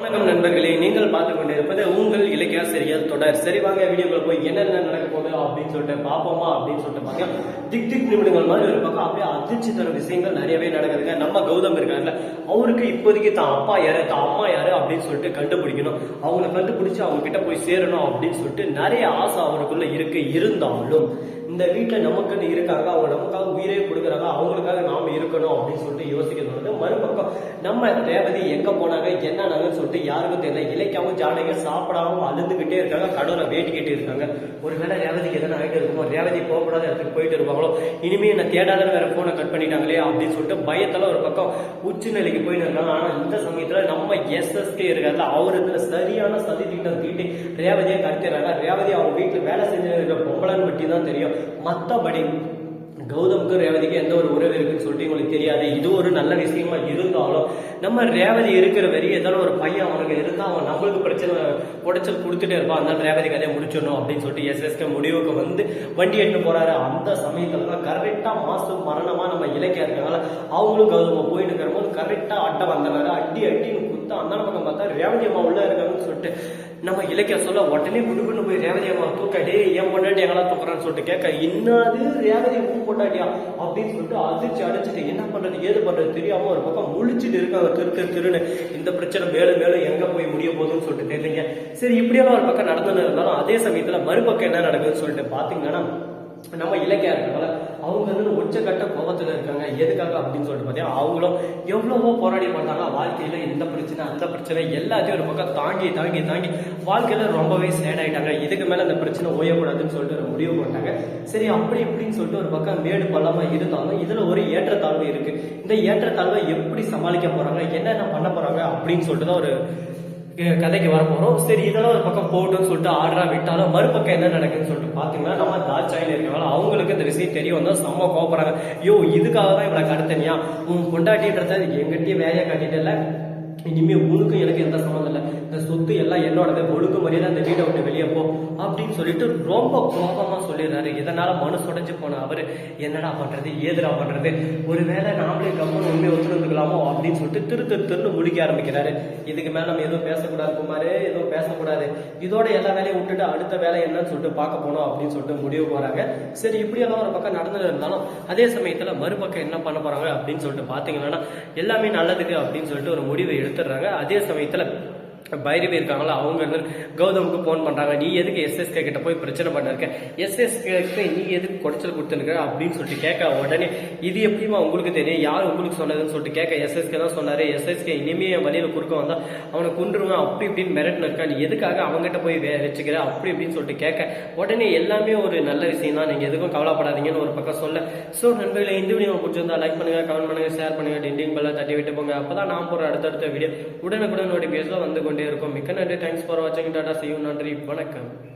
வணக்கம் நண்பர்களே நீங்கள் பார்த்து கொண்டிருப்பது உங்கள் இலக்கியாசிரியர் தொடர். சரி வாங்க வீடியோக்குள்ள போய் என்னென்ன நடக்க போகுது அப்படின்னு சொல்லிட்டு பார்ப்போமா அப்படின்னு சொல்லிட்டு பாருங்க திக் திக் நிமிடங்கள் மாதிரி ஒரு பக்கம் அப்படியே அதிர்ச்சி தரும் விஷயங்கள் நிறையவே நடக்குதுங்க. நம்ம கௌதம் இருக்காருல்ல அவருக்கு இப்போதைக்கு தான் அப்பா யாரு தான் அம்மா யாரு அப்படின்னு சொல்லிட்டு கண்டுபிடிக்கணும். அவங்கள கண்டுபிடிச்சு அவங்க கிட்ட போய் சேரணும் அப்படின்னு சொல்லிட்டு நிறைய ஆசை அவருக்குள்ள இருக்கு. இருந்தாலும் இந்த வீட்டில் நமக்குன்னு இருக்காங்க அவங்க நமக்காக உயிரே கொடுக்குறாங்க அவங்களுக்காக இருக்கணும் அப்படின்னு சொல்லிட்டு யோசிக்கிறது வந்து மறுபக்கம். நம்ம ரேவதி எங்க போனாங்க என்னன்னாங்கன்னு சொல்லிட்டு யாருக்கும் தெரியல. இலைக்காவும் ஜானக சாப்பிடாம அழுதுகிட்டே இருக்காங்க கடவுளை வேட்டிக்கிட்டே இருக்காங்க. ஒருவேளை ரேவதிக்கு எதனா ஆகிட்டு இருக்குமோ ரேவதி போகக்கூடாத இடத்துக்கு போயிட்டு இருப்பாங்களோ இனிமே என்ன தேடாத வேற போனை கட் பண்ணிட்டாங்களே அப்படின்னு சொல்லிட்டு பயத்தில் ஒரு பக்கம் உச்சி நிலைக்கு போயிட்டு இருக்காங்க. ஆனா இந்த சமயத்துல நம்ம எஸ்எஸ்கே இருக்காருல்ல அவருக்கு சரியான சதி திட்டம் தீட்டி ரேவதியை கடத்திடுறாங்க. ரேவதி அவங்க வீட்டுல வேலை செஞ்சு இருக்கிற பொம்பளைன்னு மட்டும் தான் தெரியும். மற்றபடி கௌதமுக்கு ரேவதிக்கு எந்த ஒரு உறவு இருக்குன்னு சொல்லிட்டு உங்களுக்கு தெரியாது. இது ஒரு நல்ல விஷயமா இருந்தாலும் நம்ம ரேவதி இருக்கிற வரையும் ஏதாவது ஒரு பையன் அவனுக்கு இருந்தால் அவன் நம்மளுக்கு பிரச்சனை உடைச்சல் கொடுத்துட்டே இருப்பான். அதனால ரேவதி கதையை முடிச்சிடணும் அப்படின்னு சொல்லிட்டு எஸ்எஸ்கே முடிவுக்கு வந்து வண்டி எடுத்து போறாரு. அந்த சமயத்துல தான் கரெக்டாக மாசம் மரணமா நம்ம இலக்கியா இருக்காங்களா அவங்களும் கௌதம போயிட்டு இருக்கிற போது கரெக்டாக அட்டை வந்துடுறாரு அடி அடின்னு குத்தா அந்த பக்கம் பார்த்தா ரேவதி அம்மா உள்ள இருக்காங்கன்னு சொல்லிட்டு நம்ம இலக்கியம் சொல்ல உடனே குடுக்குன்னு போய் ரேவதி அம்மா தூக்க டே ஏன் பொண்டாட்டி எங்கெல்லாம் தூக்குறான்னு சொல்லிட்டு கேட்க இன்னாது ரேவதி பூ பொண்டாட்டியா? அப்படின்னு சொல்லிட்டு அதிர்ச்சி அடைச்சிட்டு என்ன பண்றது ஏது பண்றது? தெரியாம ஒரு பக்கம் முழிச்சிட்டு இருக்காங்க திரு திரு திருன்னு. இந்த பிரச்சனை மேலும் மேலும் எங்க போய் முடிய போகுதுன்னு சொல்லிட்டு தெரியலங்க சரி இப்படியெல்லாம் ஒரு பக்கம் நடந்துன்னு இருந்தாலும் அதே சமயத்துல மறுபக்கம் என்ன நடக்குதுன்னு சொல்லிட்டு பாத்தீங்கன்னா நம்ம இலக்கியா இருக்காங்கள அவங்க வந்து உச்சக்கட்ட கோபத்துல இருக்காங்க. எதுக்காக அப்படின்னு சொல்லிட்டு பார்த்தீங்கன்னா அவங்களும் எவ்வளவோ போராடி பண்ணாங்க வாழ்க்கையில இந்த பிரச்சனை அந்த பிரச்சனை எல்லாத்தையும் ஒரு பக்கம் தாங்கி தாங்கி தாங்கி வாழ்க்கையில ரொம்பவே சேட் ஆயிட்டாங்க. இதுக்கு மேல அந்த பிரச்சனை ஓயக்கூடாதுன்னு சொல்லிட்டு ஒரு முடிவு பண்ணிட்டாங்க. சரி அப்படி இப்படின்னு சொல்லிட்டு ஒரு பக்கம் மேடு பள்ளமா இருந்தாலும் இதுல ஒரு ஏற்றத்தாழ்வு இருக்கு. இந்த ஏற்றத்தாழ்வை எப்படி சமாளிக்க போறாங்க? என்னென்ன பண்ண போறாங்க? அப்படின்னு சொல்லிட்டு தான் ஒரு கதைக்கு வர போறோம் சரி இதெல்லாம் ஒரு பக்கம் போட்டோம்னு சொல்லிட்டு ஆர்டரா விட்டாலும் மறுபக்கம் என்ன நடக்குதுன்னு சொல்லிட்டு பாத்தீங்கன்னா நம்ம தாட்சாயில் இருக்காங்க அவங்களுக்கு இந்த விஷயம் தெரிய வந்தா செம்ம கோபப்படுறாங்க ஐயோ இதுக்காக தான் இவ்வளவு கடத்தனியா? உன் பொண்டாட்டின்றத எங்கிட்டயும் வேலையை இல்லை இனிமே உனக்கும் எனக்கு எந்த சம்மந்தம் இல்லை. இந்த சொத்து எல்லாம் என்னோடது ஒழுங்கு மரியாதை அந்த வீட்டை விட்டு வெளியே போ அப்படின்னு சொல்லிட்டு ரொம்ப கோபமா சொல்லிடுறாரு. இதனால மனசு உடைஞ்சு போன அவரு. என்னடா பண்றது? ஏதுடா பண்றது? ஒருவேளை நாமளே கம்மன் உண்மையை ஒத்துணுக்கலாமோ அப்படின்னு சொல்லிட்டு திரு திரு திருன்னு முடிக்க ஆரம்பிக்கிறாரு. இதுக்கு மேல நம்ம எதுவும் பேசக்கூடாது குமாரு எதுவும் பேசக்கூடாது. இதோட எல்லா வேலையும் விட்டுட்டு அடுத்த வேலை என்னன்னு சொல்லிட்டு பார்க்க போனோம் அப்படின்னு சொல்லிட்டு முடிவு போறாங்க சரி இப்படியெல்லாம் ஒரு பக்கம் நடந்துட்டு இருந்தாலும் அதே சமயத்துல மறுபக்கம் என்ன பண்ண போறாங்க அப்படின்னு சொல்லிட்டு பாத்தீங்கன்னா எல்லாமே நல்லதுக்கு அப்படின்னு சொல்லிட்டு ஒரு முடிவை எடுத்துடுறாங்க அதே சமயத்தில் பைரவி இருக்காங்களோ அவங்க வந்து கௌதமுக்கு ஃபோன் பண்ணுறாங்க நீ எதுக்கு எஸ்எஸ்கே கிட்ட போய் பிரச்சனை பண்ணிருக்க? எஸ்எஸ்கே நீ எதுக்கு குடைச்சல் கொடுத்துருக்க அப்படின்னு சொல்லிட்டு கேட்க உடனே இது எப்படிமா உங்களுக்கு தெரியும்? யார் உங்களுக்கு சொன்னதுன்னு சொல்லிட்டு கேட்க எஸ்எஸ்கே தான் சொன்னார். எஸ்எஸ்கே இனிமே என் வழியில் குறுக்க வந்தால் அவனை கொண்டுருவேன் அப்படி இப்படின்னு மிரட்டின இருக்கா நீ எதுக்காக அவங்ககிட்ட போய் வே- வச்சுக்கிற அப்படி இப்படின்னு சொல்லிட்டு கேட்க உடனே எல்லாமே ஒரு நல்ல விஷயம் தான். நீங்கள் எதுக்கும் கவலைப்படாதீங்கன்னு ஒரு பக்கம் சொல்ல. ஸோ நண்பர்களே இந்த வீடியோ பிடிச்சிருந்தா லைக் பண்ணுங்க கமெண்ட் பண்ணுங்க ஷேர் பண்ணுங்க டிண்டிங் பெல்லாம் தட்டி விட்டு போங்க. அப்போ தான் நான் போகிற அடுத்தடுத்த வீடியோ உடனுக்குடன் நோட்டிஃபிகேஷன் வந்து கொண்டு இருக்கும். மிக்க நன்றி. தேங்க்ஸ் ஃபார் வாட்சிங் டாடா செய்யும் நன்றி. வணக்கம்.